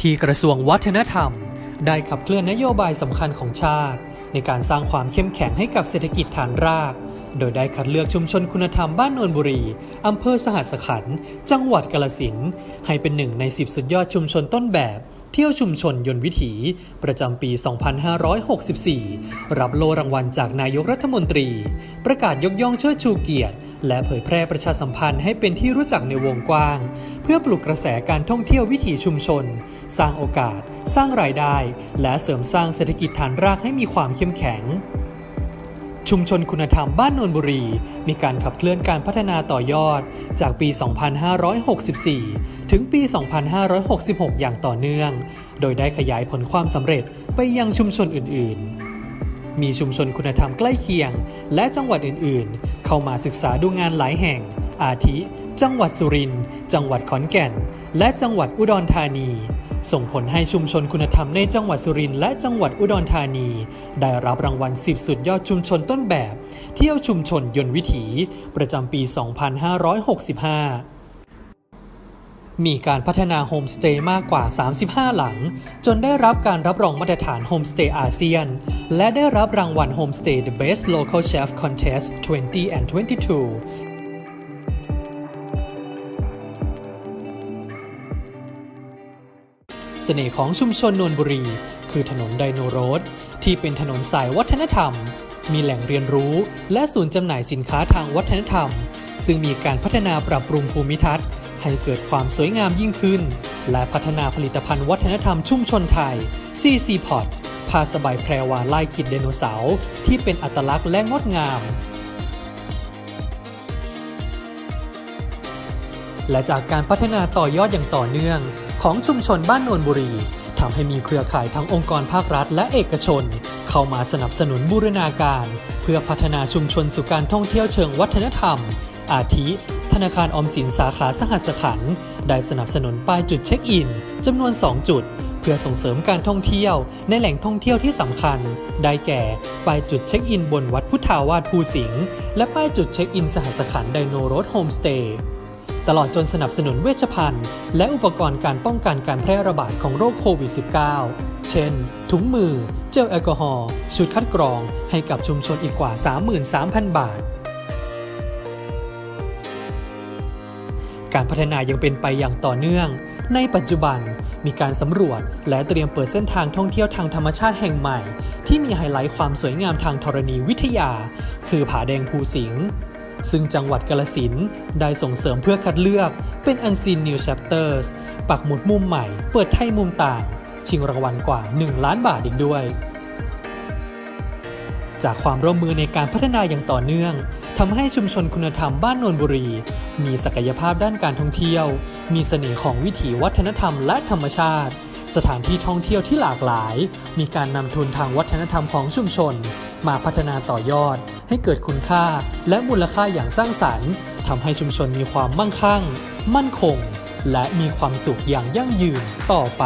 ที่กระทรวงวัฒนธรรม ได้ขับเคลื่อนนโยบายสำคัญของชาติ ในการสร้างความเข้มแข็งให้กับเศรษฐกิจฐานราก โดยได้คัดเลือกชุมชนคุณธรรมบ้านโนนบุรีอำเภอสหัสขันธ์จังหวัดกาลสินให้เป็นหนึ่งใน 10 สุดยอดชุมชนต้นแบบ ที่ยวชุมชนยนต์วิถี ประจำปี 2564 รับโลรางวัลจากนายกรัฐมนตรี ประกาศยกย่องเชิดชูเกียรติ และเผยแพร่ประชาสัมพันธ์ให้เป็นที่รู้จักในวงกว้าง เพื่อปลุกกระแสการท่องเที่ยววิถีชุมชน สร้างโอกาส สร้างรายได้ และเสริมสร้างเศรษฐกิจฐานรากให้มีความเข้มแข็ง ชุมชนคุณธรรมบ้านนนบุรี มีการขับเคลื่อนการพัฒนาต่อยอดจากปี 2564 ถึงปี 2566 อย่างต่อเนื่อง โดยได้ขยายผลความสำเร็จไปยังชุมชนอื่น ๆ มีชุมชนคุณธรรมใกล้เคียง และจังหวัดอื่น ๆ เข้ามาศึกษาดูงานหลายแห่ง อาทิ จังหวัดสุรินทร์ จังหวัดขอนแก่น และจังหวัดอุดรธานี ส่งผลให้ชุมชนคุณธรรมในจังหวัดสุรินทร์และจังหวัดอุดรธานี ได้รับรางวัล 10 สุดยอดชุมชนต้นแบบ เที่ยวชุมชนยนต์วิถี ประจำปี 2565มีการพัฒนาโฮมสเตย์มากกว่า 35 หลัง จนได้รับการรับรองมาตรฐานโฮมสเตย์อาเซียน และได้รับรางวัล Homestay The Best Local Chef Contest 20 and 22 สน่ห์ของชุมชนนนบุรี คือถนนไดโนโรดที่เป็นถนนสายวัฒนธรรม มีแหล่งเรียนรู้และศูนย์จำหน่ายสินค้าทางวัฒนธรรม ซึ่งมีการพัฒนาปรับปรุงภูมิทัศน์ ให้เกิดความสวยงามยิ่งขึ้น และพัฒนาผลิตภัณฑ์วัฒนธรรมชุมชนไทย CC p o t ผ้าสบายแพรวาลายขีดไดโนเสาร์ที่เป็นอัตลักษณ์และงดงาม และจากการพัฒนาต่อยอดอย่างต่อเนื่อง ของชุมชนบ้านนนบุรีทำให้มีเครือข่ายทั้งองค์กรภาครัฐและเอกชน เข้ามาสนับสนุนบูรณาการ เพื่อพัฒนาชุมชนสู่การท่องเที่ยวเชิงวัฒนธรรม อาทิ ธนาคารออมสินสาขาสหัสขัน ได้สนับสนุนป้ายจุดเช็คอินจำนวน 2 จุด เพื่อส่งเสริมการท่องเที่ยวในแหล่งท่องเที่ยวที่สำคัญ ได้แก่ป้ายจุดเช็คอินบนวัดพุทธาวาสภูสิงห์และป้ายจุดเช็คอินสหัสขันไดโนโรดโฮมสเตย์ ตลอดจนสนับสนุนเวชภัณฑ์ และอุปกรณ์การป้องกันการแพร่ระบาดของโรคโควิด -19 เช่น ถุงมือ เจลแอลกอฮอล์ ชุดคัดกรอง ให้กับชุมชนอีกกว่า 33,000 บาท การพัฒนายังเป็นไปอย่างต่อเนื่อง ในปัจจุบันมีการสำรวจและเตรียมเปิดเส้นทางท่องเที่ยวทางธรรมชาติแห่งใหม่ ที่มีไฮไลท์ความสวยงามทางธรณีวิทยา คือผาแดงภูสิงห์ ซึ่งจังหวัดกาลสินได้ส่งเสริมเพื่อคัดเลือกเป็น Unseen New Chapters ปักหมุดมุมใหม่เปิดไทยมุมต่าง ชิงรางวัลกว่า 1 ล้านบาทอีกด้วย จากความร่วมมือในการพัฒนาอย่างต่อเนื่องทำให้ชุมชนคุณธรรมบ้านนนบุรี มีศักยภาพด้านการท่องเที่ยว มีเสน่ห์ของวิถีวัฒนธรรมและธรรมชาติ สถานที่ท่องเที่ยวที่หลากหลาย มีการนำทุนทางวัฒนธรรมของชุมชน มาพัฒนาต่อยอด ให้เกิดคุณค่า และมูลค่าอย่างสร้างสรรค์ทำให้ชุมชนมีความมั่งคั่ง มั่นคง และมีความสุขอย่างยั่งยืนต่อไป